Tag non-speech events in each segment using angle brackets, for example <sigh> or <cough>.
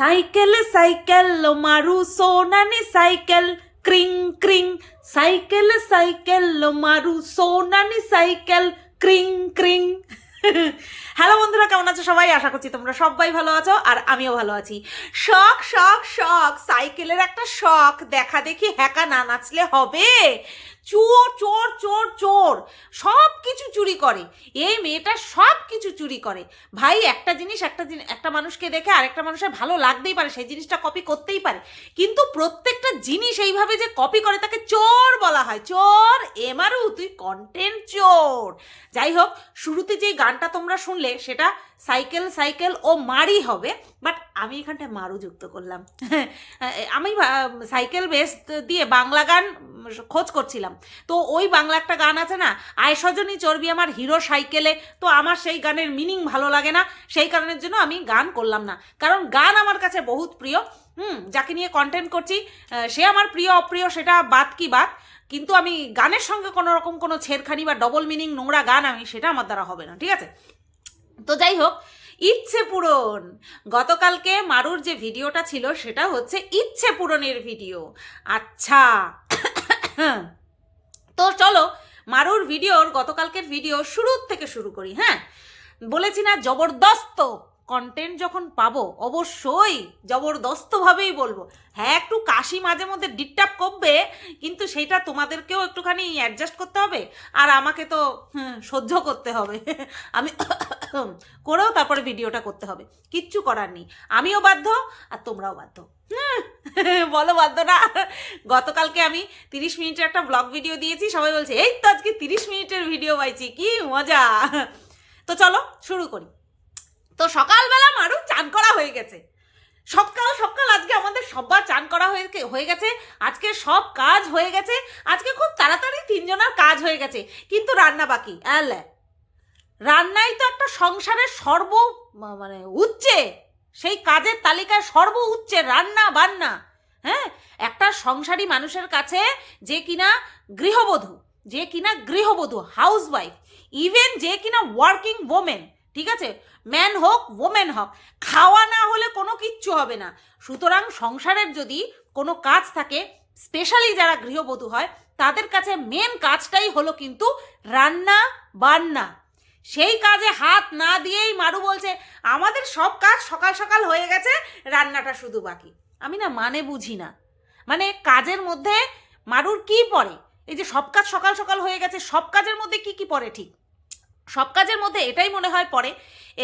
Cycle cycle লো মারু সোনানি সাইকেল ক্রিং ক্রিং সাইকেল সাইকেল লো মারু সোনানি সাইকেল ক্রিং ক্রিং হ্যালো বন্ধুরা, কেমন আছো সবাই? আশা করছি তোমরা সবাই ভালো আছো আর আমিও ভালো আছি। শখ শখ শখ সাইকেলের একটা শখ। দেখা দেখি হ্যাকা না নাচলে হবে। চোর চোর চোর চোর। সব কিছু চুরি করে। এই মেয়েটা সব কিছু চুরি করে। ভাই, একটা জিনিস একটা জিনিস একটা মানুষকে দেখে আরেকটা মানুষের ভালো লাগতেই পারে, সেই জিনিসটা কপি করতেই পারে। কিন্তু প্রত্যেকটা জিনিস এইভাবে যে কপি করে তাকে চোর বলা হয়। চোর, এমারু, তুই কন্টেন্ট চোর। যাই হোক, শুরুতে যে গানটা তোমরা শুনলে, সেটা সাইকেল সাইকেল ও মারি হবে বাট আমি এখানটায় মারু যুক্ত করলাম। <laughs> আমি সাইকেল বেস দিয়ে বাংলা গান খোঁজ করছিলাম। তো ওই বাংলা একটা গান আছে না, আয় সজনী চর্বি আমার হিরো সাইকেলে, তো আমার সেই গানের মিনিং ভালো লাগে না, সেই কারণের জন্য আমি গান করলাম না। কারণ গান আমার কাছে বহুত প্রিয়, হুম, যাকে নিয়ে কন্টেন্ট করছি সে আমার প্রিয়, অপ্রিয়, সেটা বাদ কি বাদ, কিন্তু আমি গানের সঙ্গে কোনো রকম কোনো ছেড়খানি বা ডবল মিনিং নোংরা গান আমি, সেটা আমার দ্বারা হবে না, ঠিক আছে? তো যাই হোক, ইচ্ছে পূরণ। গতকালকে মারুর যে ভিডিওটা ছিল, সেটা হচ্ছে ইচ্ছে পূরণের ভিডিও। আচ্ছা। তো চলো, মারুর ভিডিওর গতকালকের ভিডিও শুরুর থেকে শুরু করি হ্যাঁ? বলেছি না, জবরদস্ত। কন্টেন্ট যখন পাবো, অবশ্যই জবরদস্তভাবেই বলব। হ্যাঁ একটু কাশি মাঝে মধ্যে ডিস্টার্ব করবে কিন্তু সেটা তোমাদেরকেও একটুখানি অ্যাডজাস্ট করতে হবে, আর আমাকে তো সহ্য করতে হবে। আমি <coughs> করেও তারপরে ভিডিওটা করতে হবে। কিচ্ছু করার নেই। আমিও বাধ্য, আর তোমরাও বাধ্য। <laughs> বলো বাধ্য না। গতকালকে আমি তিরিশ মিনিটের একটা ব্লগ ভিডিও দিয়েছি, সবাই বলছে, এই তো আজকে তিরিশ মিনিটের ভিডিও পাইছি, কি মজা! তো চলো, শুরু করি। তো সকালবেলা মারু চান করা হয়ে গেছে। সকাল সকাল আজকে আমাদের সবার চান করা হয়ে হয়ে গেছে। আজকে সব কাজ হয়ে গেছে। আজকে খুব তাড়াতাড়ি তিনজনের কাজ হয়ে গেছে। কিন্তু রান্না বাকি আলে রান্নাই তো একটা সংসারের সর্ব মানে উচ্চে সেই কাজের তালিকায় সর্ব উচ্চে রান্না, বান্না। হ্যাঁ? একটা সংসারী মানুষের কাছে যে কিনা গৃহবধূ, যে কিনা গৃহবধূ হাউসওয়াইফ ইভেন যে কিনা ওয়ার্কিং ওমেন ঠিক আছে? ম্যান হোক ওমেন হোক, খাওয়া না হলে কোনো কিচ্ছু হবে না। সুতরাং সংসারের যদি কোনো কাজ থাকে স্পেশালি যারা গৃহবধূ হয়, তাদের কাছে মেন কাজটাই হলো কিন্তু রান্না, বান্না। সেই কাজে হাত না দিয়েই মারু বলছে, আমাদের সব কাজ সকাল সকাল হয়ে গেছে, রান্নাটা শুধু বাকি। আমি না মানে বুঝি না। মানে কাজের মধ্যে মারুর কি পড়ে? এই যে সব কাজ সকাল সকাল হয়ে গেছে, সব কাজের মধ্যে কি কি পড়ে ঠিক? সব কাজের মধ্যে এটাই মনে হয় পরে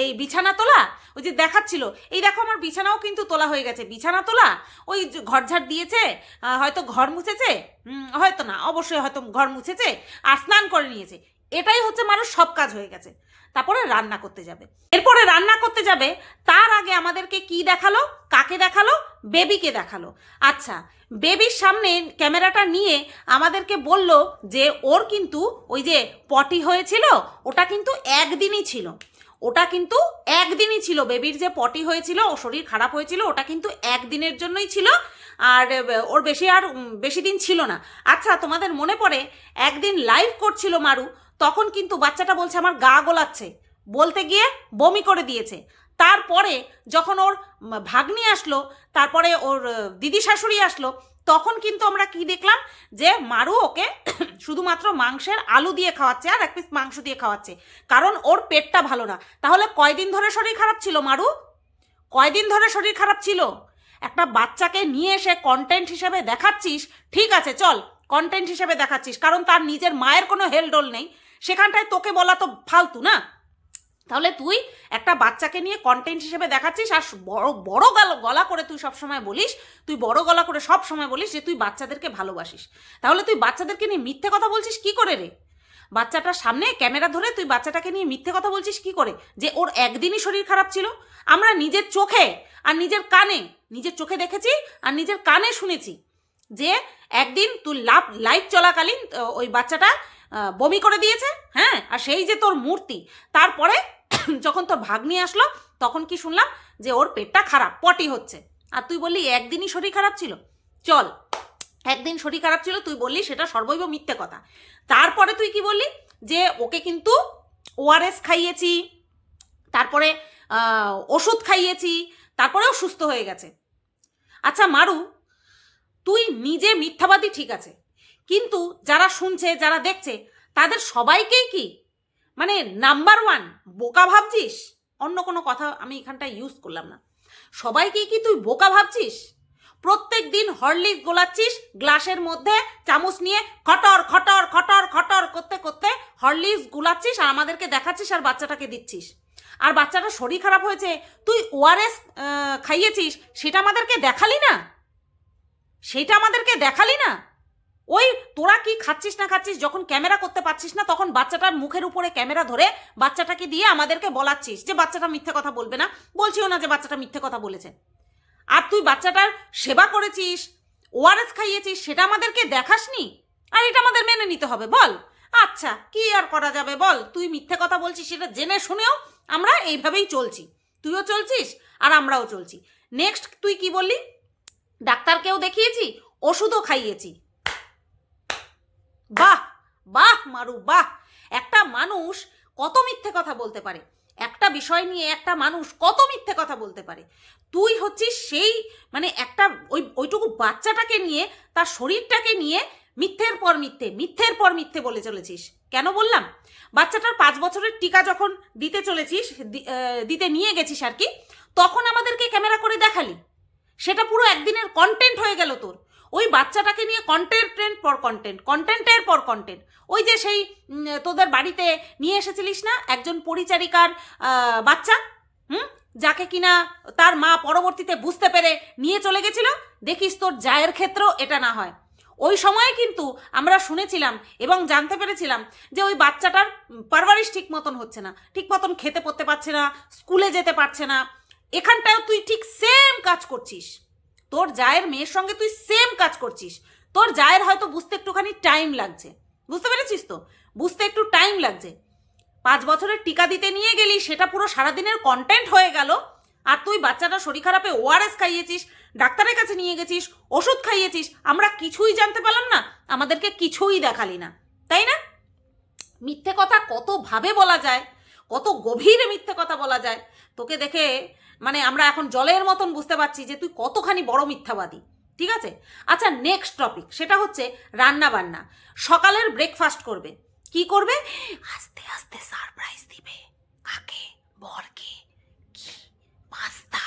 এই বিছানা তোলা, ওই যে দেখাচ্ছিল, এই দেখো আমার বিছানাও কিন্তু তোলা হয়ে গেছে। বিছানা তোলা, ওই ঘরঝাড় ঘর ঝাড় দিয়েছে হয়তো ঘর মুছেছে হয়তো না, অবশ্যই হয়তো ঘর মুছেছে, আর স্নান করে নিয়েছে। এটাই হচ্ছে মানুষ সব কাজ হয়ে গেছে। তারপরে রান্না করতে যাবে। এরপরে রান্না করতে যাবে, তার আগে আমাদেরকে কি দেখাল, কাকে দেখাল? বেবিকে দেখাল। আচ্ছা বেবির সামনে ক্যামেরাটা নিয়ে আমাদেরকে বলল যে, ওর কিন্তু ওই যে পটি হয়েছিল, ওটা কিন্তু একদিনই ছিল। ওটা কিন্তু একদিনই ছিল। বেবির যে পটি হয়েছিল, ও শরীর খারাপ হয়েছিল, ওটা কিন্তু একদিনের জন্যই ছিল। আর ওর বেশি আর বেশি দিন ছিল না। আচ্ছা তোমাদের মনে পড়ে, একদিন লাইভ করছিল মারু তখন কিন্তু বাচ্চাটা বলছে, আমার গা গোলাচ্ছে। বলতে গিয়ে বমি করে দিয়েছে। তারপরে যখন ওর ভাগ্নি আসলো, তারপরে ওর দিদি শাশুড়ি আসলো, তখন কিন্তু আমরা কি দেখলাম যে মারু ওকে <coughs> শুধুমাত্র মাংসের আলু দিয়ে খাওয়াচ্ছে আর এক পিস মাংস দিয়ে খাওয়াচ্ছে। কারণ ওর পেটটা ভালো না। তাহলে কয়দিন ধরে শরীর খারাপ ছিল মারু? কয়দিন ধরে শরীর খারাপ ছিল? একটা বাচ্চাকে নিয়ে এসে কন্টেন্ট হিসেবে দেখাচ্ছিস? ঠিক আছে, চল কন্টেন্ট হিসেবে দেখাচ্ছিস। কারণ তার নিজের মায়ের কোনো হেলডোল নেই। সেখানটায় তোকে বলা তো ফালতু, না? তাহলে তুই একটা বাচ্চাকে নিয়ে কন্টেন্ট হিসেবে দেখাচ্ছিস আর বড় বড় গলা করে তুই সবসময় বলিস, তুই বড় গলা করে সব সময় বলিস যে তুই বাচ্চাদেরকে ভালোবাসিস। তাহলে তুই বাচ্চাদেরকে নিয়ে মিথ্যে কথা বলছিস কি করে রে? বাচ্চাটার সামনে ক্যামেরা ধরে তুই বাচ্চাটাকে নিয়ে মিথ্যে কথা বলছিস কি করে? যে ওর একদিনই শরীর খারাপ ছিল। আমরা নিজের চোখে আর নিজের কানে, নিজের চোখে দেখেছি আর নিজের কানে শুনেছি যে একদিন তুই লাভ লাইভ চলাকালীন ওই বাচ্চাটা বমি করে দিয়েছে হ্যাঁ? আর সেই যে তোর মূর্তি, তারপরে <coughs> যখন তোর ভাগ্নি আসলো, তখন কি শুনলাম যে ওর পেটটা খারাপ, পটি হচ্ছে। আর তুই বললি, একদিনই শরীর খারাপ ছিল? চল, একদিন শরীর খারাপ ছিল, তুই বললি সেটা সর্বৈব মিথ্যে কথা। তারপরে তুই কি বললি? যে ওকে কিন্তু ওআরএস খাইয়েছি, তারপরে ওষুধ খাইয়েছি, তারপরেও সুস্থ হয়ে গেছে। আচ্ছা মারু, তুই নিজে মিথ্যাবাদী ঠিক আছে কিন্তু যারা শুনছে, যারা দেখছে, তাদের সবাইকেই কি? মানে নাম্বার ওয়ান বোকা ভাবছিস? অন্য কোনো কথা আমি এখানটায় ইউজ করলাম না। সবাইকেই কি তুই বোকা ভাবছিস? প্রত্যেক দিন হরলিক্স গোলাচ্ছিস, গ্লাসের মধ্যে চামচ নিয়ে খটর খটর খটর খটর করতে করতে হরলিক্স গুলাচ্ছিস আর আমাদেরকে দেখাচ্ছিস আর বাচ্চাটাকে দিচ্ছিস। আর বাচ্চাটা শরীর খারাপ হয়েছে, তুই ওআরএস খাইয়েছিস, সেটা আমাদেরকে দেখালি না? সেটা আমাদেরকে দেখালি না? ওই তোরা কি খাচ্ছিস না খাচ্ছিস, যখন ক্যামেরা করতে পারছিস না, তখন বাচ্চাটার মুখের উপরে ক্যামেরা ধরে বাচ্চাটাকে দিয়ে আমাদেরকে বলাচ্ছিস যে বাচ্চাটা মিথ্যে কথা বলবে না। বলছিও না যে বাচ্চাটা মিথ্যে কথা বলেছে। আর তুই বাচ্চাটার সেবা করেছিস ওআরএস খাইয়েছিস, সেটা আমাদেরকে দেখাসনি? আর এটা আমাদের মেনে নিতে হবে, বল। আচ্ছা কি আর করা যাবে, বল। তুই মিথ্যে কথা বলছিস, সেটা জেনে শুনেও আমরা এইভাবেই চলছি। তুইও চলছিস, আর আমরাও চলছি। নেক্সট তুই কি বললি? ডাক্তারকেও দেখিয়েছি, ওষুধও খাইয়েছি। বাহ বাহ, মারু, বাহ। একটা মানুষ কত মিথ্যে কথা বলতে পারে? একটা বিষয় নিয়ে একটা মানুষ কত মিথ্যে কথা বলতে পারে? তুই হচ্ছিস সেই মানে একটা ওই, ওইটুকু বাচ্চাটাকে নিয়ে, তার শরীরটাকে নিয়ে মিথ্যের পর মিথ্যে, মিথ্যের পর মিথ্যে বলে চলেছিস। কেন বললাম? বাচ্চাটার পাঁচ বছরের টিকা যখন দিতে চলেছিস দিতে নিয়ে গেছিস আর কি, তখন আমাদেরকে ক্যামেরা করে দেখালি। সেটা পুরো একদিনের কন্টেন্ট হয়ে গেল তোর। ওই বাচ্চাটাকে নিয়ে কন্টেন্টের পর কন্টেন্ট কন্টেন্টের পর কন্টেন্ট ওই যে সেই তোদের বাড়িতে নিয়ে এসেছিলিস না একজন পরিচারিকার বাচ্চা? হুম? যাকে কিনা তার মা পরবর্তীতে বুঝতে পেরে নিয়ে চলে গেছিল। দেখিস তোর জায়ের ক্ষেত্রেও এটা না হয়। ওই সময়ে কিন্তু আমরা শুনেছিলাম এবং জানতে পেরেছিলাম যে ওই বাচ্চাটার পারভারিশ ঠিক মতন হচ্ছে না, ঠিক মতন খেতে পড়তে পারছে না, স্কুলে যেতে পারছে না। এখানটাও তুই ঠিক সেম কাজ করছিস। তোর জায়ের মেয়ের সঙ্গে তুই সেম কাজ করছিস। তোর জায়ের হয়তো বুঝতে একটুখানি টাইম লাগছে। বুঝতে পেরেছিস তো? বুঝতে একটু টাইম লাগছে। পাঁচ বছরের টিকা দিতে নিয়ে গেলি, সেটা পুরো সারাদিনের কন্টেন্ট হয়ে গেল। আর তুই বাচ্চাটা শরীর খারাপে ওআরএস খাইয়েছিস, ডাক্তারের কাছে নিয়ে গেছিস, ওষুধ খাইয়েছিস। আমরা কিছুই জানতে পারলাম না, আমাদেরকে কিছুই দেখালি না। তাই না? মিথ্যে কথা কত ভাবে বলা যায়, কত গভীরে মিথ্যে কথা বলা যায়। তোকে দেখে মানে আমরা এখন জলের মতন বুঝতে পারছি যে তুই কতখানি বড় মিথ্যাবাদী, ঠিক আছে? আচ্ছা নেক্সট টপিক সেটা হচ্ছে রান্না বান্না। সকালের ব্রেকফাস্ট করবে। কি করবে? আস্তে আস্তে সারপ্রাইজ দিবে। কাকে? বরকে। কি? পাস্তা।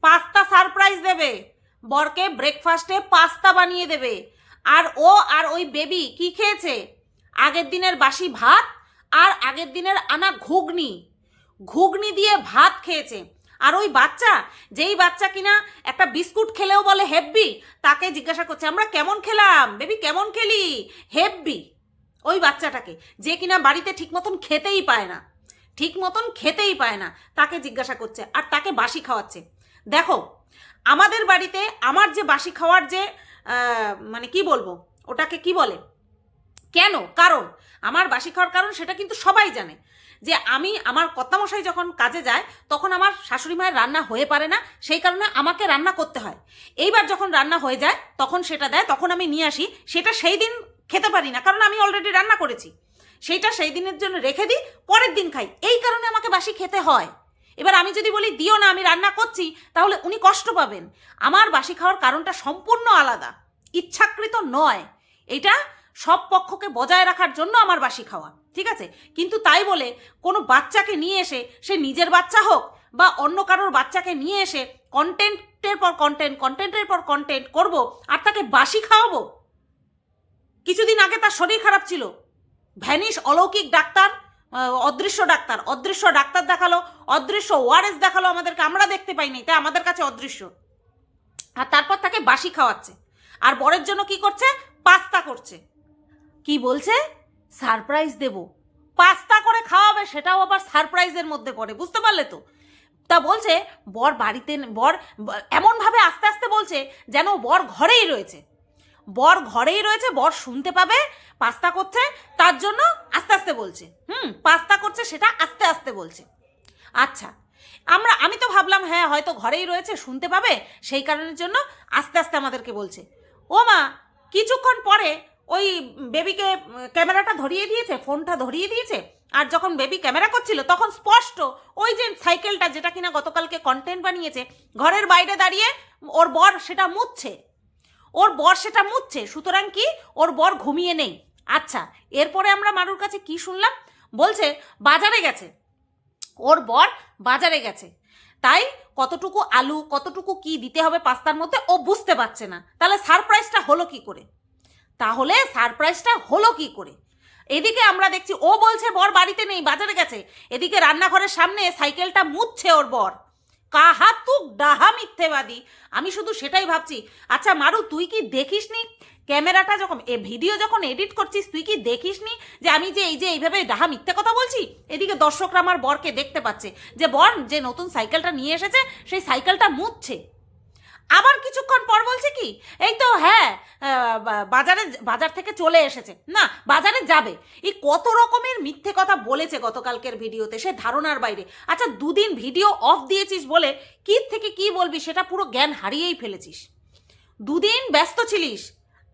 পাস্তা সারপ্রাইজ দেবে। বরকে ব্রেকফাস্টে পাস্তা বানিয়ে দেবে। আর ও আর ওই বেবি কি খেয়েছে? আগের দিনের বাসি ভাত আর আগের দিনের আনা ঘুগনি। ঘুগনি দিয়ে ভাত খেয়েছে। আর ওই বাচ্চা, যেই বাচ্চা কিনা একটা বিস্কুট খেলেও বলে হেব্বি, তাকে জিজ্ঞাসা করছে, আমরা কেমন খেলাম? বেবি, কেমন খেলি? হেব্বি। ওই বাচ্চাটাকে, যে কিনা বাড়িতে ঠিক মতন খেতেই পায় না, ঠিক মতন খেতেই পায় না, তাকে জিজ্ঞাসা করছে আর তাকে বাসি খাওয়াচ্ছে। দেখো, আমাদের বাড়িতে আমার যে বাসি খাওয়ার যে মানে কি বলব, ওটাকে কি বলে? কেন? কারণ, আমার বাসি খাওয়ার কারণ সেটা কিন্তু সবাই জানে। যে আমি আমার কর্তামশাই যখন কাজে যায়, তখন আমার শাশুড়ি মায়ের রান্না হয়ে পারে না, সেই কারণে আমাকে রান্না করতে হয়। এইবার যখন রান্না হয়ে যায়, তখন সেটা দেয়, তখন আমি নিয়ে আসি। সেটা সেই দিন খেতে পারি না, কারণ আমি অলরেডি রান্না করেছি। সেইটা সেই দিনের জন্য রেখে দিই, পরের দিন খাই। এই কারণে আমাকে বাসি খেতে হয়। এবার আমি যদি বলি, দিও না, আমি রান্না করছি, তাহলে উনি কষ্ট পাবেন। আমার বাসি খাওয়ার কারণটা সম্পূর্ণ আলাদা, ইচ্ছাকৃত নয়। এটা সব পক্ষকে বজায় রাখার জন্য আমার বাসি খাওয়া। ঠিক আছে? কিন্তু তাই বলে কোনো বাচ্চাকে নিয়ে এসে সে নিজের বাচ্চা হোক বা অন্য কারোর বাচ্চাকে নিয়ে এসে কন্টেন্টের পর কন্টেন্ট কন্টেন্টের পর কন্টেন্ট করব আর তাকে বাসি খাওয়াবো? কিছুদিন আগে তার শরীর খারাপ ছিল। ভ্যানিশ অলৌকিক ডাক্তার অদৃশ্য ডাক্তার অদৃশ্য ডাক্তার দেখাল, অদৃশ্য ওয়ারেস দেখাল আমাদেরকে। আমরা দেখতে পাইনি, তাই আমাদের কাছে অদৃশ্য। আর তারপর তাকে বাসি খাওয়াচ্ছে। আর বরের জন্য কি করছে? পাস্তা করছে। কি বলছে? সারপ্রাইজ দেব। পাস্তা করে খাওয়াবে, সেটাও আবার সারপ্রাইজের মধ্যে পড়ে, বুঝতে পারলে তো? তা বলছে, বর বাড়িতে, বর এমনভাবে আস্তে আস্তে বলছে যেন বর ঘরেই রয়েছে। বর ঘরেই রয়েছে, বর শুনতে পাবে, পাস্তা করছে, তার জন্য আস্তে আস্তে বলছে। হুম, পাস্তা করছে, সেটা আস্তে আস্তে বলছে। আচ্ছা আমরা, আমি তো ভাবলাম হ্যাঁ হয়তো ঘরেই রয়েছে, শুনতে পাবে, সেই কারণের জন্য আস্তে আস্তে আমাদেরকে বলছে। ও মা, কিছুক্ষণ পরে ওই বেবিকে, ক্যামেরাটা ধরিয়ে দিয়েছে, ফোনটা ধরিয়ে দিয়েছে, আর যখন বেবি ক্যামেরা করছিল তখন স্পষ্ট ওই যে সাইকেলটা যেটা কিনা গতকালকে কন্টেন্ট বানিয়েছে, ঘরের বাইরে দাঁড়িয়ে ওর বর সেটা মুছছে। ওর বর সেটা মুছছে, সুতরাং কি ওর বর ঘুমিয়ে নেই। আচ্ছা এরপরে আমরা মারুর কাছে কি শুনলাম? বলছে, বাজারে গেছে। ওর বর বাজারে গেছে। তাই কতটুকু আলু, কতটুকু কি দিতে হবে পাস্তার মধ্যে ও বুঝতে পারছে না। তাহলে সারপ্রাইজটা হলো কি করে? তাহলে সারপ্রাইজটা হলো কি করে? এদিকে আমরা দেখছি, ও বলছে, বর বাড়িতে নেই, বাজারে গেছে। এদিকে রান্নাঘরের সামনে সাইকেলটা মুছছে ওর বর। কাহাতুক ডাহা মিথ্যেবাদী। আমি শুধু সেটাই ভাবছি আচ্ছা মারু, তুই কি দেখিসনি? ক্যামেরাটা যখন, এ ভিডিও যখন এডিট করছিস, তুই কি দেখিসনি যে আমি যে এই যে এইভাবে ডাহা মিথ্যে কথা বলছি? এদিকে দর্শকরা আমার বরকে দেখতে পাচ্ছে যে, বর, যে নতুন সাইকেলটা নিয়ে এসেছে, সেই সাইকেলটা মুছছে। আবার কিছুক্ষণ পর বলছে কি, এই তো হ্যাঁ বাজারে, বাজার থেকে চলে এসেছে। না, বাজারে যাবে। এই কত রকমের মিথ্যে কথা বলেছে গতকালকের ভিডিওতে সে ধারণার বাইরে। আচ্ছা দুদিন ভিডিও অফ দিয়েছিস বলে কি থেকে কি বলবি সেটা পুরো জ্ঞান হারিয়েই ফেলেছিস। দুদিন ব্যস্ত ছিলিস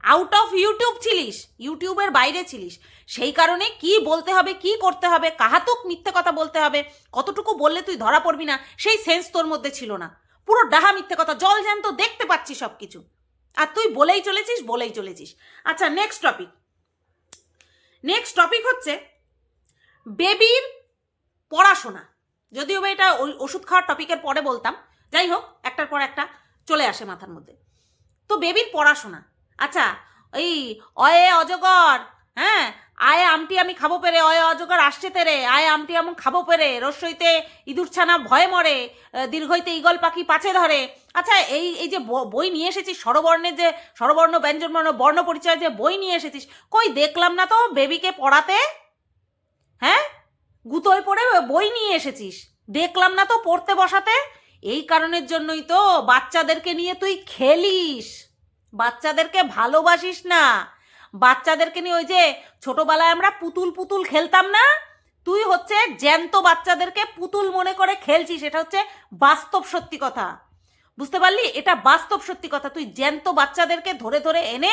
আউট অফ ইউটিউব ছিলিস ইউটিউবের বাইরে ছিলিস। সেই কারণে কি বলতে হবে, কি করতে হবে, কাহাতুক মিথ্যে কথা বলতে হবে, কতটুকু বললে তুই ধরা পড়বি না, সেই সেন্স তোর মধ্যে ছিল না। পুরো ডাহা মিথ্যে কথা, জল জ্যান্ত দেখতে পাচ্ছি সব কিছু আর তুই বলেই চলেছিস বলেই চলেছিস। আচ্ছা নেক্সট টপিক নেক্সট টপিক হচ্ছে বেবির পড়াশোনা। যদিও বা এটা ওই ওষুধ খাওয়ার টপিকের পরে বলতাম। যাই হোক, একটার পর একটা চলে আসে মাথার মধ্যে। তো বেবির পড়াশোনা। আচ্ছা এই অয়ে অজগর হ্যাঁ? আয় আমটি আমি খাব পেরে, অয়ে অজগর আসছে তেরে। আয় আমটি আমি খাব পেরে রস্যইতে ইঁদুর ছানা ভয়ে মরে দীর্ঘইতে ইগল পাখি পাছে ধরে। আচ্ছা এই এই যে বই নিয়ে এসেছিস, স্বরবর্ণের যে, স্বরবর্ণ, ব্যঞ্জনবর্ণ, বর্ণ পরিচয় যে বই নিয়ে এসেছিস, কই দেখলাম না তো বেবিকে পড়াতে? হ্যাঁ? গুতোয় পড়ে বই নিয়ে এসেছিস, দেখলাম না তো পড়তে বসাতে? এই কারণের জন্যই তো বাচ্চাদেরকে নিয়ে তুই খেলিস। বাচ্চাদেরকে ভালোবাসিস না। বাচ্চাদেরকে নিয়ে ওই যে ছোটবেলায় আমরা পুতুল পুতুল খেলতাম না? তুই হচ্ছে জ্যান্ত বাচ্চাদেরকে পুতুল মনে করে খেলছিস, এটা হচ্ছে বাস্তব সত্যি কথা। বুঝতে পারলি? এটা বাস্তব সত্যি কথা। তুই জ্যান্ত বাচ্চাদেরকে ধরে ধরে এনে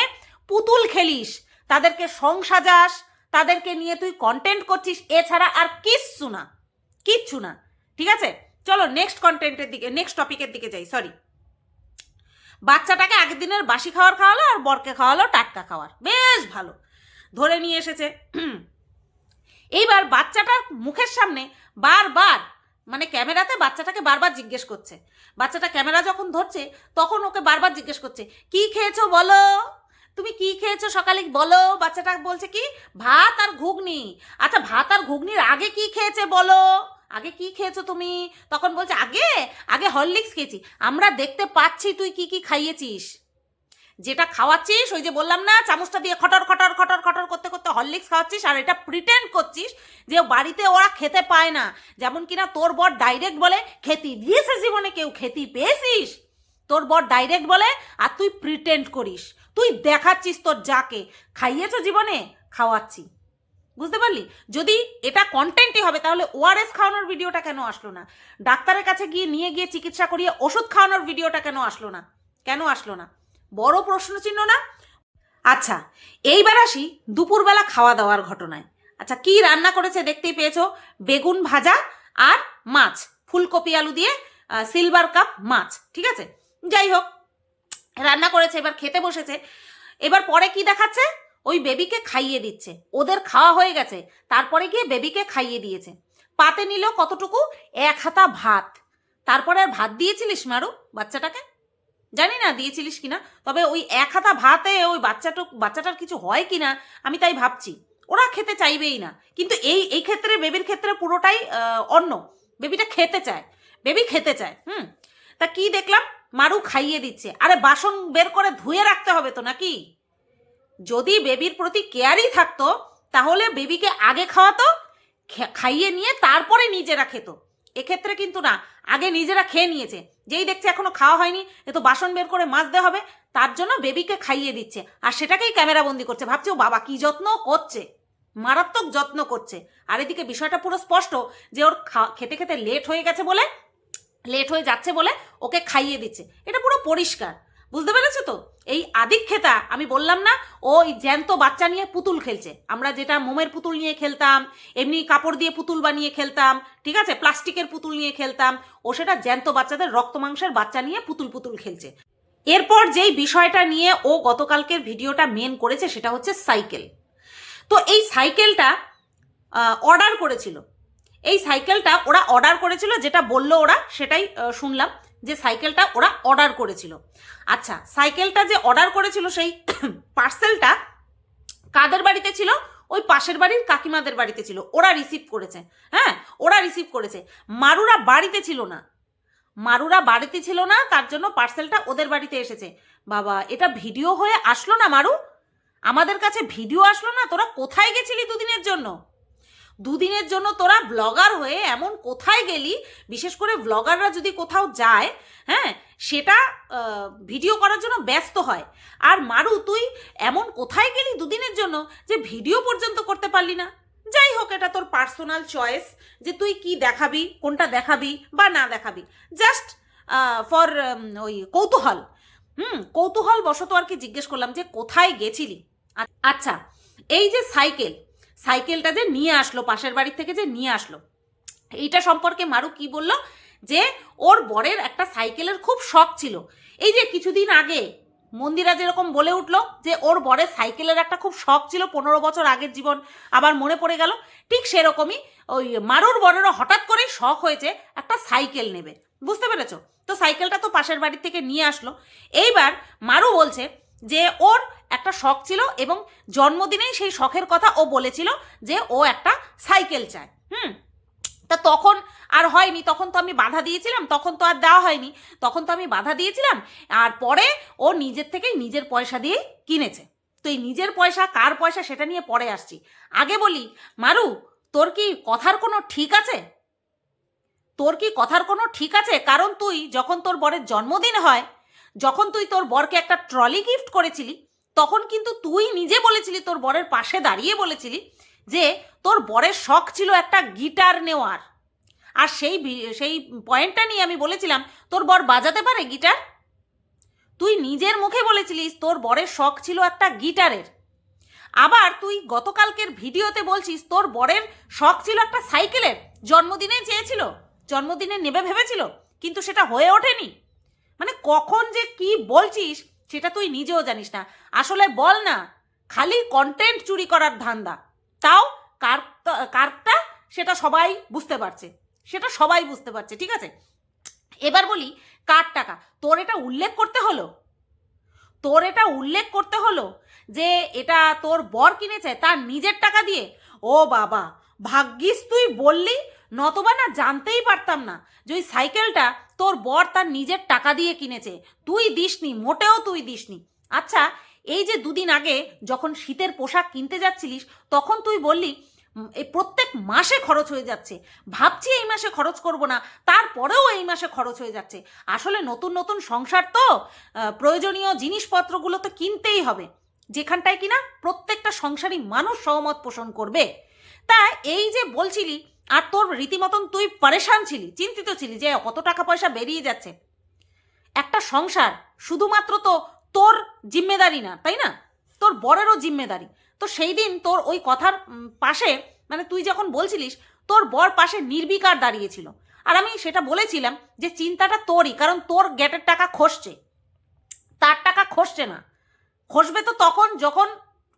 পুতুল খেলিস, তাদেরকে সং সাজাস, তাদেরকে নিয়ে তুই কন্টেন্ট করছিস, এছাড়া আর কিচ্ছু না। কিচ্ছু না। ঠিক আছে? চলো নেক্সট কন্টেন্টের দিকে নেক্সট টপিকের দিকে যাই সরি বাচ্চাটাকে আগের দিনের বাসি খাওয়ার খাওয়ালো আর বরকে খাওয়ালো টাটকা খাওয়ার। বেশ ভালো। ধরে নিয়ে এসেছে। এইবার বাচ্চাটার মুখের সামনে বারবার মানে ক্যামেরাতে বাচ্চাটাকে বারবার জিজ্ঞেস করছে। বাচ্চাটা ক্যামেরা যখন ধরছে, তখন ওকে বারবার জিজ্ঞেস করছে, কি খেয়েছো বলো? তুমি কি খেয়েছো সকালে? বলো। বাচ্চাটা বলছে কি, ভাত আর ঘুগনি। আচ্ছা ভাত আর ঘুগনির আগে কি খেয়েছে বলো? আগে কি খেয়েছো তুমি? তখন বলছে, আগে? আগে হরলিক্স খেয়েছি। আমরা দেখতে পাচ্ছি তুই কি কি খাইয়েছিস। যেটা খাওয়াচ্ছিস, ওই যে বললাম না, চামচটা দিয়ে খটর খটর খটর খটর করতে করতে হরলিক্স খাওয়াচ্ছিস, আর এটা প্রিটেন্ড করছিস যে বাড়িতে ওরা খেতে পায় না। যেমন কিনা তোর বর ডাইরেক্ট বলে, খেতি দিয়েছে জীবনে কেউ, খেতি পেয়েছিস? তোর বর ডাইরেক্ট বলে, আর তুই প্রিটেন্ড করিস। তুই দেখাচ্ছিস তোর যাকে। খাইয়েছো জীবনে, খাওয়াচ্ছি। বুঝতে পারলি? যদি এটা কন্টেন্টই হবে, তাহলে ওআরএস খাওয়ানোর ভিডিওটা কেন আসলো না? ডাক্তারের কাছে গিয়ে নিয়ে গিয়ে চিকিৎসা করিয়ে ওষুধ খাওয়ানোর ভিডিওটা কেন আসলো না? কেন আসলো না? বড় প্রশ্ন চিহ্ন না? আচ্ছা এইবার আসি দুপুরবেলা খাওয়া দাওয়ার ঘটনায়। আচ্ছা কি রান্না করেছে দেখতেই পেয়েছ? বেগুন ভাজা আর মাছ, ফুলকপি আলু দিয়ে সিলভার কাপ মাছ, ঠিক আছে? যাই হোক, রান্না করেছে, এবার খেতে বসেছে। এবার পরে কি দেখাচ্ছে? ওই বেবিকে খাইয়ে দিচ্ছে। ওদের খাওয়া হয়ে গেছে। তারপরে গিয়ে বেবিকে খাইয়ে দিয়েছে। পাতে নিল কতটুকু? এক হাতা ভাত। তারপরে আর ভাত দিয়েছিলিস মারু বাচ্চাটাকে? জানি না দিয়েছিলিস কিনা, তবে ওই এক হাতা ভাতে ওই বাচ্চাটা বাচ্চাটার কিছু হয় কিনা, আমি তাই ভাবছি। ওরা খেতে চাইবেই না। কিন্তু এই এই ক্ষেত্রে, বেবির ক্ষেত্রে পুরোটাই অন্য। বেবিটা খেতে চায়। বেবি খেতে চায়, হুম? তা কি দেখলাম? মারু খাইয়ে দিচ্ছে। আরে বাসন বের করে ধুয়ে রাখতে হবে তো নাকি? যদি বেবির প্রতি কেয়ারই থাকতো, তাহলে বেবিকে আগে খাওয়াতো খাইয়ে নিয়ে তারপরে নিজেরা খেত। এক্ষেত্রে কিন্তু না, আগে নিজেরা খেয়ে নিয়েছে। যেই দেখছে এখনও খাওয়া হয়নি, এ তো বাসন বের করে মাজতে হবে, তার জন্য বেবিকে খাইয়ে দিচ্ছে। আর সেটাকেই ক্যামেরা বন্দি করছে। ভাবছে, ও বাবা, কি যত্ন করছে? মারাত্মক যত্ন করছে। আর এদিকে বিষয়টা পুরো স্পষ্ট যে ওর খেতে খেতে লেট হয়ে গেছে বলে, লেট হয়ে যাচ্ছে বলে ওকে খাইয়ে দিচ্ছে। এটা পুরো পরিষ্কার। বুঝতে পেরেছ তো? এই আদিক্ষেতা, আমি বললাম না, ও ওই জ্যান্ত বাচ্চা নিয়ে পুতুল খেলছে। আমরা যেটা মোমের পুতুল নিয়ে খেলতাম, এমনি কাপড় দিয়ে পুতুল বানিয়ে খেলতাম, ঠিক আছে? প্লাস্টিকের পুতুল নিয়ে খেলতাম, ও সেটা জ্যান্ত বাচ্চাদের রক্ত মাংসের বাচ্চা নিয়ে পুতুল পুতুল খেলছে। এরপর যেই বিষয়টা নিয়ে ও গতকালকের ভিডিওটা মেন করেছে সেটা হচ্ছে সাইকেল। তো এই সাইকেলটা অর্ডার করেছিল। এই সাইকেলটা ওরা অর্ডার করেছিল, যেটা বলল ওরা, সেটাই শুনলাম। যে সাইকেলটা ওরা অর্ডার করেছিল। আচ্ছা সাইকেলটা যে অর্ডার করেছিল সেই <coughs> পার্সেলটা কাদের বাড়িতে ছিল? ওই পাশের বাড়ির কাকিমাদের বাড়িতে ছিল। ওরা রিসিভ করেছে। হ্যাঁ ওরা রিসিভ করেছে। মারুরা বাড়িতে ছিল না। মারুরা বাড়িতে ছিল না, তার জন্য পার্সেলটা ওদের বাড়িতে এসেছে। বাবা, এটা ভিডিও হয়ে আসলো না মারু? আমাদের কাছে ভিডিও আসলো না? তোরা কোথায় গেছিলি দুদিনের জন্য? দুদিনের জন্য তোরা ব্লগার হয়ে এমন কোথায় গেলি? বিশেষ করে ব্লগাররা যদি কোথাও যায় হ্যাঁ সেটা ভিডিও করার জন্য ব্যস্ত হয়। আর মারু, তুই এমন কোথায় গেলি দুদিনের জন্য যে ভিডিও পর্যন্ত করতে পারলি না? যাই হোক, এটা তোর পার্সোনাল চয়েস যে তুই কি দেখাবি, কোনটা দেখাবি বা না দেখাবি। জাস্ট ফর ওই কৌতূহল। হুম, কৌতূহল বশত আর কি জিজ্ঞেস করলাম যে কোথায় গেছিলি? আচ্ছা এই যে সাইকেল সাইকেলটা যে নিয়ে আসলো, পাশের বাড়ি থেকে যে নিয়ে আসলো। এইটা সম্পর্কে মারু কি বলল? যে ওর বরের একটা সাইকেলের খুব শখ ছিল। এই যে কিছুদিন আগে মন্দিরা যেরকম বলে উঠল যে ওর বরের সাইকেলের একটা খুব শখ ছিল, পনেরো বছর আগের জীবন আবার মনে পড়ে গেল, ঠিক সেরকমই ওই মারুর বরেরও হঠাৎ করেই শখ হয়েছে একটা সাইকেল নেবে। বুঝতে পেরেছ? তো সাইকেলটা তো পাশের বাড়ি থেকে নিয়ে আসলো। এইবার মারু বলছে যে ওর একটা শখ ছিল এবং জন্মদিনেই সেই শখের কথা ও বলেছিল যে ও একটা সাইকেল চায়, হুম? তা তখন আর হয়নি, তখন তো আমি বাধা দিয়েছিলাম, তখন তো আর দেওয়া হয়নি, তখন তো আমি বাধা দিয়েছিলাম, আর পরে ও নিজের থেকেই নিজের পয়সা দিয়ে কিনেছে। তো এই নিজের পয়সা, কার পয়সা সেটা নিয়ে পরে আসছি। আগে বলি, মারু, তোর কি কথার কোনো ঠিক আছে? তোর কি কথার কোনো ঠিক আছে? কারণ তুই যখন তোর বরের জন্মদিন হয় যখন তুই তোর বরকে একটা ট্রলি গিফট করেছিলি, তখন কিন্তু তুই নিজে বলেছিলি, তোর বরের পাশে দাঁড়িয়ে বলেছিলি যে তোর বরের শখ ছিল একটা গিটার নেওয়ার। আর সেই সেই পয়েন্টটা নিয়ে আমি বলেছিলাম, তোর বর বাজাতে পারে গিটার তুই নিজের মুখে বলেছিলিস, তোর বরের শখ ছিল একটা গিটারের আবার তুই গতকালকের ভিডিওতে বলছিস, তোর বরের শখ ছিল একটা সাইকেলের। জন্মদিনে চেয়েছিল, জন্মদিনে নেবে ভেবেছিল, কিন্তু সেটা হয়ে ওঠেনি। মানে কখন যে কি বলছিস, সেটা তুই নিজেও জানিস না। আসলে বল না, খালি কন্টেন্ট চুরি করার ধান্দা। তাও কার কারটা সেটা সবাই বুঝতে পারছে। সেটা সবাই বুঝতে পারছে, ঠিক আছে? এবার বলি কার টাকা? তোর এটা উল্লেখ করতে হলো? তোর এটা উল্লেখ করতে হলো যে এটা তোর বর কিনেছে তার নিজের টাকা দিয়ে? ও বাবা, ভাগ্যিস তুই বললি, নতবা না জানতেই পারতাম না যে ওই সাইকেলটা তোর বর তার নিজের টাকা দিয়ে কিনেছে। তুই দিসনি, মোটেও তুই দিসনি। আচ্ছা এই যে দুদিন আগে যখন শীতের পোশাক কিনতে যাচ্ছিলিস, তখন তুই বললি এই প্রত্যেক মাসে খরচ হয়ে যাচ্ছে। ভাবছি এই মাসে খরচ করব না, তারপরেও এই মাসে খরচ হয়ে যাচ্ছে। আসলে নতুন নতুন সংসার তো প্রয়োজনীয় জিনিসপত্রগুলো তো কিনতেই হবে। যেখানটায় কিনা প্রত্যেকটা সংসারী মানুষ সহমত পোষণ করবে। তা এই যে বলছিলি আর তোর রীতিমতন তুই পরেশান ছিলি, চিন্তিত ছিলি যে কত টাকা পয়সা বেরিয়ে যাচ্ছে। একটা সংসার শুধুমাত্র তো তোর জিম্মেদারি না, তাই না? তোর বরেরও জিম্মেদারি। তো সেই দিন তোর ওই কথার পাশে মানে তুই যখন বলছিলিস, তোর বর পাশে নির্বিকার দাঁড়িয়েছিল। আর আমি সেটা বলেছিলাম যে চিন্তাটা তোরই, কারণ তোর গ্যাটের টাকা খসছে। তার টাকা খসছে না। খসবে তো তখন যখন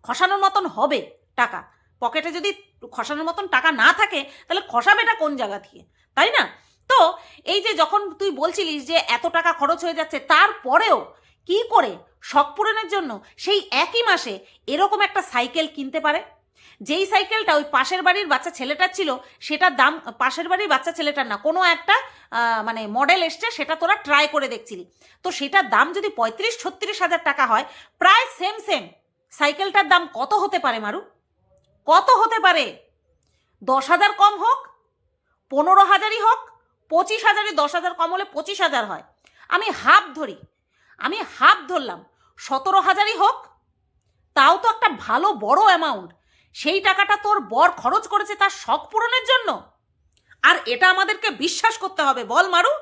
খসানোর মতন হবে টাকা। পকেটে যদি খসানোর মতন টাকা না থাকে, তাহলে খসাবেটা কোন জায়গা থেকে? তাই না? তো এই যে যখন তুই বলছিলিস যে এত টাকা খরচ হয়ে যাচ্ছে, তারপরেও কি করে শখ পূরণের জন্য সেই একই মাসে এরকম একটা সাইকেল কিনতে পারে? যেই সাইকেলটা ওই পাশের বাড়ির বাচ্চা ছেলেটার ছিল, সেটার দাম, পাশের বাড়ির বাচ্চা ছেলেটার না, কোনো একটা মানে মডেল এসছে, সেটা তোরা ট্রাই করে দেখছিলি। তো সেটার দাম যদি পঁয়ত্রিশ, ছত্রিশ হাজার টাকা হয়, প্রায় সেম সেম সাইকেলটার দাম কত হতে পারে মারু? কত হতে পারে? দশ হাজার কম হোক, পনেরো হাজারই হোক, পঁচিশ হাজারই, দশ হাজার কম হলে পঁচিশ হাজার হয়। আমি হাফ ধরি, আমি হাফ ধরলাম, সতেরো হাজারই হোক, তাও তো একটা ভালো বড় অ্যামাউন্ট সেই টাকাটা তোর বর খরচ করেছে তার শখ পূরণের জন্য। আর এটা আমাদেরকে বিশ্বাস করতে হবে। বল মারু,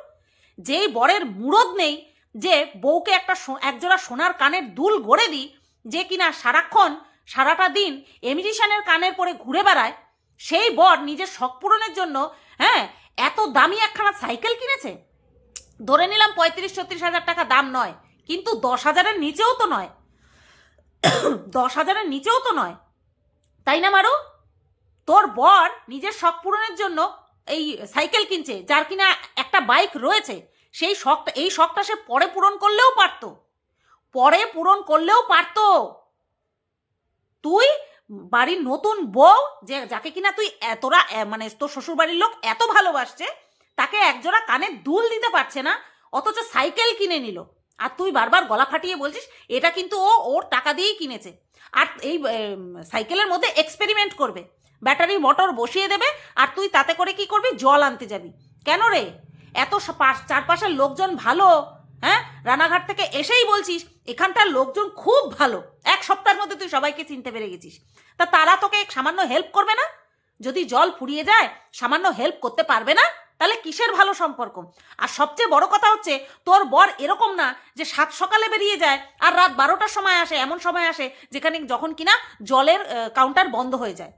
যেই বরের মুরদ নেই, যে বউকে একটা একজোড়া সোনার কানের দুল গড়ে দিই, যে কিনা সারাক্ষণ সারাটা দিন এমিটিশনের কানের পরে ঘুরে বেড়ায়, সেই বর নিজের শখ পূরণের জন্য হ্যাঁ এত দামি একখানা সাইকেল কিনেছে। ধরে নিলাম পঁয়ত্রিশ, ছত্রিশ হাজার টাকা দাম নয়, কিন্তু দশ হাজারের নিচেও তো নয়। দশ হাজারের নিচেও তো নয়। তাই না, মারু? তোর বর নিজের শখ পূরণের জন্য এই সাইকেল কিনছে, যার কিনা একটা বাইক রয়েছে। সেই শখটা এই শখটা সে পরে পূরণ করলেও পারতো। পরে পূরণ করলেও পারতো। তুই বাড়ির নতুন বউ যে, যাকে কিনা তুই এতটা, এ- মানে তোর শ্বশুর বাড়ির লোক এত ভালোবাসছে, তাকে একজোড়া কানে দুল দিতে পারছে না, অথচ সাইকেল কিনে নিল। আর তুই বারবার গলা ফাটিয়ে বলছিস, এটা কিন্তু ও ওর টাকা দিয়েই কিনেছে। আর এই সাইকেলের মধ্যে এক্সপেরিমেন্ট করবে। ব্যাটারি মোটর বসিয়ে দেবে, আর তুই তাতে করে কি করবি? জল আনতে যাবি। কেন রে? এত পাশ- চারপাশের লোকজন ভালো হ্যাঁ? রানাঘাট থেকে এসেই বলছিস এখানটার লোকজন খুব ভালো। এক সপ্তাহের মধ্যে তুই সবাইকে চিনতে পেরে গেছিস। তা তারা তোকে সামান্য হেল্প করবে না? যদি জল ফুরিয়ে যায়, সামান্য হেল্প করতে পারবে না? তাহলে কিসের ভালো সম্পর্ক? আর সবচেয়ে বড় কথা হচ্ছে, তোর বর এরকম না যে সাত সকালে বেরিয়ে যায় আর রাত বারোটার সময় আসে, এমন সময় আসে যেখানে যখন কিনা জলের কাউন্টার বন্ধ হয়ে যায়।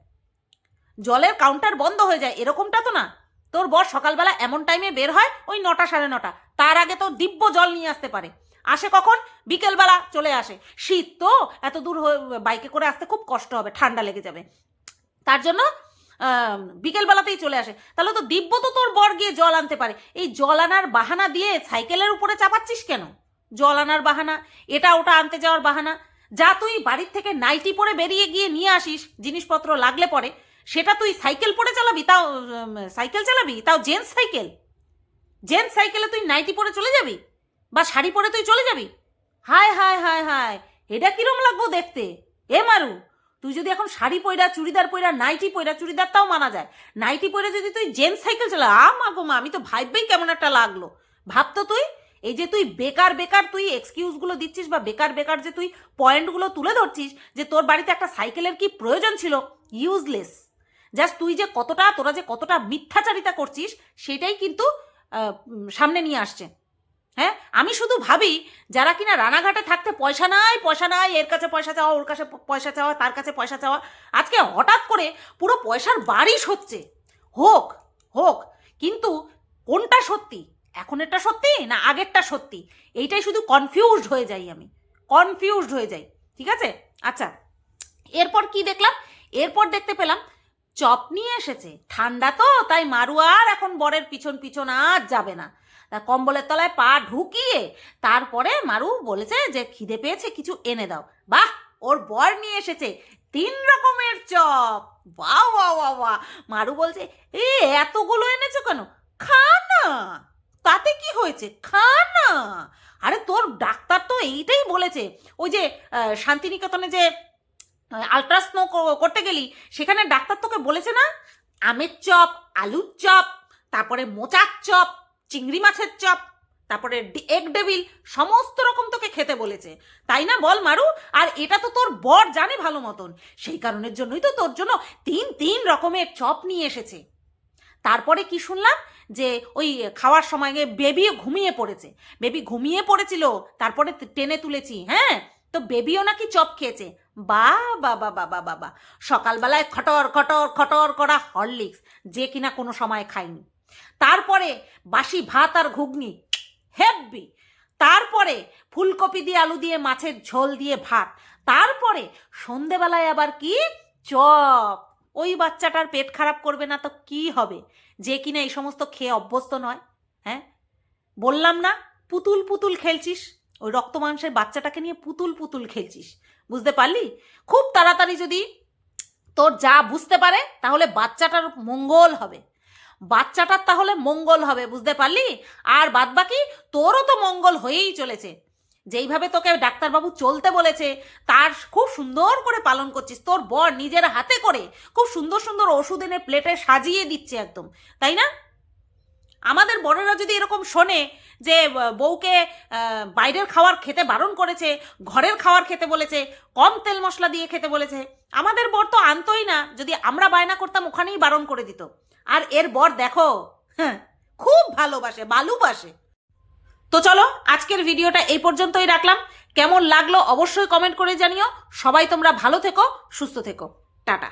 জলের কাউন্টার বন্ধ হয়ে যায়, এরকমটা তো না? তোর বর সকালবেলা এমন টাইমে বের হয়, ওই নটা সাড়ে নটা। তার আগে তো দিব্য জল নিয়ে আসতে পারে। আসে কখন? বিকেলবেলা চলে আসে। শীত তো, এত দূর বাইকে করে আসতে খুব কষ্ট হবে, ঠান্ডা লেগে যাবে। তার জন্য বিকেলবেলাতেই চলে আসে। তাহলে তো দিব্য তো তোর বর গিয়ে জল আনতে পারে। এই জল আনার বাহানা দিয়ে সাইকেলের উপরে চাপাচ্ছিস কেন? জল আনার বাহানা, এটা ওটা আনতে যাওয়ার বাহানা। যা তুই বাড়ির থেকে নাইটি পরে বেরিয়ে গিয়ে নিয়ে আসিস, জিনিসপত্র লাগলে পরে, সেটা তুই সাইকেল পরে চালাবি, তাও সাইকেল চালাবি? তাও জেন্টস সাইকেল? জেন্টস সাইকেলে তুই নাইটি পরে চলে যাবি? বা শাড়ি পরে তুই চলে যাবি? হায় হায় হায় হায়, এটা কিরম লাগবো দেখতে? এ মারু, তুই যদি এখন শাড়ি পয়রা চুড়িদার পয়রা নাইটি পয়রা চুড়িদার তাও মানা যায়। নাইটি পয়রা যদি তুই জেন্টস সাইকেল চালা, আ মা গো মা, আমি তো ভাববেই কেমন একটা লাগল। ভাবতো তুই, এই যে তুই বেকার বেকার তুই এক্সকিউজগুলো দিচ্ছিস বা বেকার বেকার যে তুই পয়েন্টগুলো তুলে ধরছিস যে তোর বাড়িতে একটা সাইকেলের কি প্রয়োজন ছিল? ইউজলেস জাস্ট তুই যে কতটা, তোরা যে কতটা মিথ্যাচারিতা করছিস, সেটাই কিন্তু সামনে নিয়ে আসছে। হ্যাঁ? আমি শুধু ভাবি, যারা কিনা রানাঘাটে থাকতে পয়সা নাই পয়সা নাই, এর কাছে পয়সা চাওয়া, ওর কাছে পয়সা চাওয়া, তার কাছে পয়সা চাওয়া। আজকে হঠাৎ করে পুরো পয়সার বারিশ হচ্ছে হোক হোক, কিন্তু কোনটা সত্যি? এখন এটা সত্যি না আগেরটা সত্যি? এইটাই শুধু কনফিউজড হয়ে যাই আমি। কনফিউজড হয়ে যাই, ঠিক আছে? আচ্ছা এরপর কি দেখলাম? এরপর দেখতে পেলাম, চপ নিয়ে এসেছে। ঠান্ডা তো, তাই মারু আর এখন বরের পিছন পিছন আর যাবে না। তা কম্বলের তলায় পা ঢুকিয়ে তারপরে মারু বলেছে যে খিদে পেয়েছে, কিছু এনে দাও। বাহ, ওর বর নিয়ে এসেছে, তিন রকমের চপ। বাহ বাহ বাহ মারু বলছে, এ, এতগুলো এনেছো কেন? খা না। তাতে কি হয়েছে? খা না। আরে তোর ডাক্তার তো এইটাই বলেছে। ওই যে শান্তিনিকেতনে যে আলট্রাস্নো করতে গেলি, সেখানে ডাক্তার তোকে বলেছে না? আমের চপ, আলুর চপ, তারপরে মোচার চপ চিংড়ি মাছের চপ, তারপরে এগ ডেভিল সমস্ত রকম তোকে খেতে বলেছে। তাই না বল মারু? আর এটা তো তোর বর জানে ভালো মতন। সেই কারণের জন্যই তো তোর জন্য তিন তিন রকমের চপ নিয়ে এসেছে। তারপরে কি শুনলাম? যে ওই খাওয়ার সময় বেবিও ঘুমিয়ে পড়েছে। বেবি ঘুমিয়ে পড়েছিল, তারপরে টেনে তুলেছি হ্যাঁ? তো বেবিও নাকি চপ খেয়েছে। বা বাবা বাবা বাবা সকালবেলায় খটর খটর খটর করা হরলিক্স, যে কিনা কোনো সময় খাইনি তারপরে বাসি ভাত আর ঘুগনি, হেব্বি। তারপরে ফুলকপি দিয়ে আলু দিয়ে মাছের ঝোল দিয়ে ভাত। তারপরে সন্ধেবেলায় আবার কি? চপ। ওই বাচ্চাটার পেট খারাপ করবে না তো কি হবে? যে কিনা এই সমস্ত খেয়ে অভ্যস্ত নয় হ্যাঁ? বললাম না, পুতুল পুতুল খেলছিস? ওই রক্ত মাংসের বাচ্চাটাকে নিয়ে পুতুল পুতুল খেলছিস, বুঝতে পারলি? খুব তাড়াতাড়ি যদি তোর যা বুঝতে পারে, তাহলে বাচ্চাটার মঙ্গল হবে। বাচ্চাটার তাহলে মঙ্গল হবে, বুঝতে পারলি? আর বাদ বাকি তোরও তো মঙ্গল হয়েই চলেছে। যেইভাবে তোকে ডাক্তারবাবু চলতে বলেছে, তার খুব সুন্দর করে পালন করছিস। তোর বর নিজের হাতে করে খুব সুন্দর সুন্দর ওষুধ এনে প্লেটে সাজিয়ে দিচ্ছে একদম, তাই না? আমাদের বড়রা যদি এরকম শোনে যে বউকে বাইরের খাওয়ার খেতে বারণ করেছে, ঘরের খাওয়ার খেতে বলেছে, কম তেল মশলা দিয়ে খেতে বলেছে, আমাদের বর তো আনতোই না। যদি আমরা বায়না করতাম, ওখানেই বারণ করে দিত। আর এর বর দেখো হ্যাঁ খুব ভালোবাসে, বালুবাসে। তো চলো, আজকের ভিডিওটা এই পর্যন্তই রাখলাম। কেমন লাগল অবশ্যই কমেন্ট করে জানিও। সবাই তোমরা ভালো থেকো, সুস্থ থেকো। টাটা।